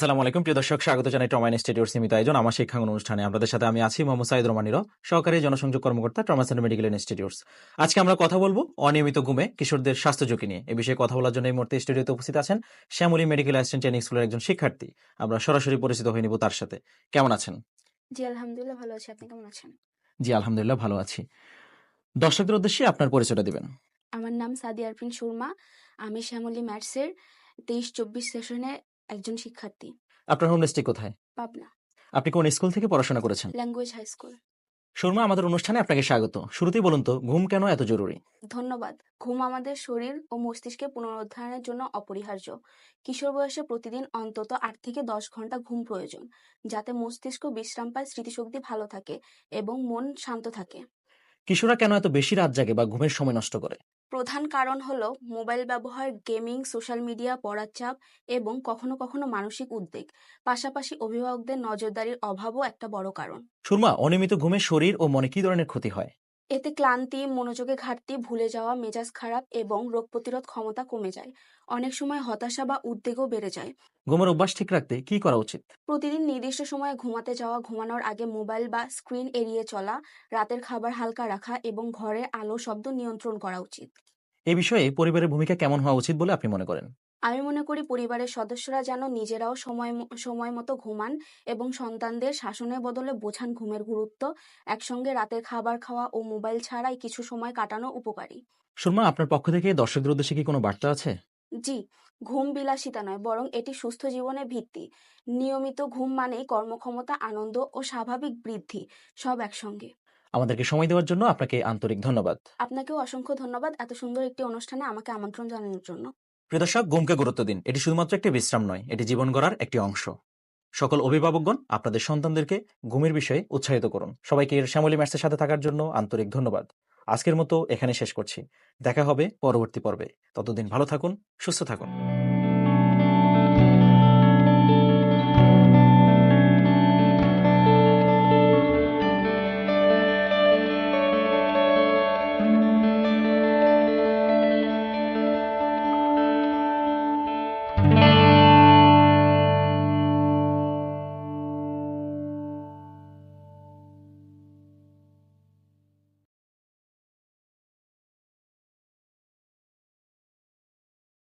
আসসালামু আলাইকুম। প্রিয় দর্শক স্বাগত জানাই ট্রমা ইনস্টিটিউট সীমিত আয়োজন। আমার শিক্ষাঙ্গন অনুষ্ঠানে। আপনাদের সাথে আমি আছি মোহাম্মদ সাইদ রমানিরও সহকারী জনসংযোগ কর্মকর্তা ট্রমা সেন্টার মেডিকেল ইনস্টিটিউটস আজকে আমরা কথা বলব অনিয়মিত ঘুমে কিশোরদের স্বাস্থ্য ঝুঁকি নিয়ে। এই বিষয়ে কথা বলার জন্য এই মুহূর্তে স্টুডিওতে উপস্থিত আছেন শ্যামলী মেডিকেল অ্যাসিস্ট্যান্ট ট্রেনিং স্কুলের একজন শিক্ষার্থী। আমরা সরাসরি পরিচিত হয়ে নিব তার সাথে। কেমন আছেন? জি আলহামদুলিল্লাহ ভালো আছি। আপনি কেমন আছেন? জি আলহামদুলিল্লাহ ভালো আছি। দর্শকদের উদ্দেশ্যে আপনার পরিচয়টা দিবেন। আমার নাম সাদি আরফিন সুরমা। আমি শ্যামলী ম্যাথসের তেইশ চব্বিশ সেশনে একজন শিক্ষার্থী। আপনার হোম ডিস্ট্রিক্ট কোথায়? পাবনা। আপনি কোন স্কুল থেকে পড়াশোনা করেছেন? ল্যাঙ্গুয়েজ হাই স্কুল শর্মা আমাদের অনুষ্ঠানে আপনাকে স্বাগত। শুরুতেই বলুন তো ঘুম কেন এত জরুরি? ধন্যবাদ। ঘুম আমাদের শরীর ও মস্তিষ্কে পুনরুদ্ধারের জন্য অপরিহার্য। কিশোর বয়সে প্রতিদিন অন্তত আট থেকে দশ ঘণ্টা ঘুম প্রয়োজন যাতে মস্তিষ্ক বিশ্রাম পায় স্মৃতিশক্তি ভালো থাকে এবং মন শান্ত থাকে। কিশোররা কেন এত বেশি রাত জাগে বা ঘুমের সময় নষ্ট করে? প্রধান কারণ হলো মোবাইল ব্যবহার গেমিং সোশ্যাল মিডিয়া পড়ার চাপ এবং কখনো কখনো মানসিক উদ্বেগ। পাশাপাশি অভিভাবকদের নজরদারির অভাবও একটা বড় কারণ। সুরমা অনিয়মিত ঘুমে শরীর ও মনে কি ধরনের ক্ষতি হয়? এতে ক্লান্তি মনোযোগে ঘাটতি ভুলে যাওয়া মেজাজ খারাপ এবং রোগ প্রতিরোধ ক্ষমতা কমে যায়। অনেক সময় হতাশা বা উদ্বেগও বেড়ে যায়। ঘুমের অভ্যাস ঠিক রাখতে কি করা উচিত? প্রতিদিন নির্দিষ্ট সময়ে ঘুমাতে যাওয়া ঘুমানোর আগে মোবাইল বা স্ক্রিন এড়িয়ে চলা রাতের খাবার হালকা রাখা এবং ঘরে আলো শব্দ নিয়ন্ত্রণ করা উচিত। এ বিষয়ে পরিবারের ভূমিকা কেমন হওয়া উচিত বলে আপনি মনে করেন? আমি মনে করি পরিবারের সদস্যরা যেন নিজেরাও সময় সময় মতো ঘুমান এবং সন্তানদের শাসনের বদলে বোঝান ঘুমের গুরুত্ব। একসঙ্গে রাতের খাবার খাওয়া ও মোবাইল ছাড়াই কিছু সময় কাটানো উপকারী। সুরমা আপনার পক্ষ থেকে দর্শকদের উদ্দেশ্যে কি কোনো বার্তা আছে? জি ঘুম বিলাসিতা নয় বরং এটি সুস্থ জীবনের ভিত্তি। নিয়মিত ঘুম মানেই কর্মক্ষমতা আনন্দ ও স্বাভাবিক বৃদ্ধি সব একসঙ্গে। আমাদেরকে সময় দেওয়ার জন্য আপনাকে আন্তরিক ধন্যবাদ। আপনাকেও অসংখ্য ধন্যবাদ এত সুন্দর একটি অনুষ্ঠানে আমাকে আমন্ত্রণ জানানোর জন্য। প্রিয় দর্শক, ঘুমকে গুরুত্ব দিন। এটি শুধুমাত্র একটি বিশ্রাম নয়, এটি জীবন গড়ার একটি অংশ। সকল অভিভাবকগণ আপনাদের সন্তানদেরকে ঘুমের বিষয়ে উৎসাহিত করুন। সবাইকে এর শ্যামলী ম্যাচের সাথে থাকার জন্য আন্তরিক ধন্যবাদ। আজকের মতো এখানে শেষ করছি। দেখা হবে পরবর্তী পর্বে। ততদিন ভালো থাকুন, সুস্থ থাকুন।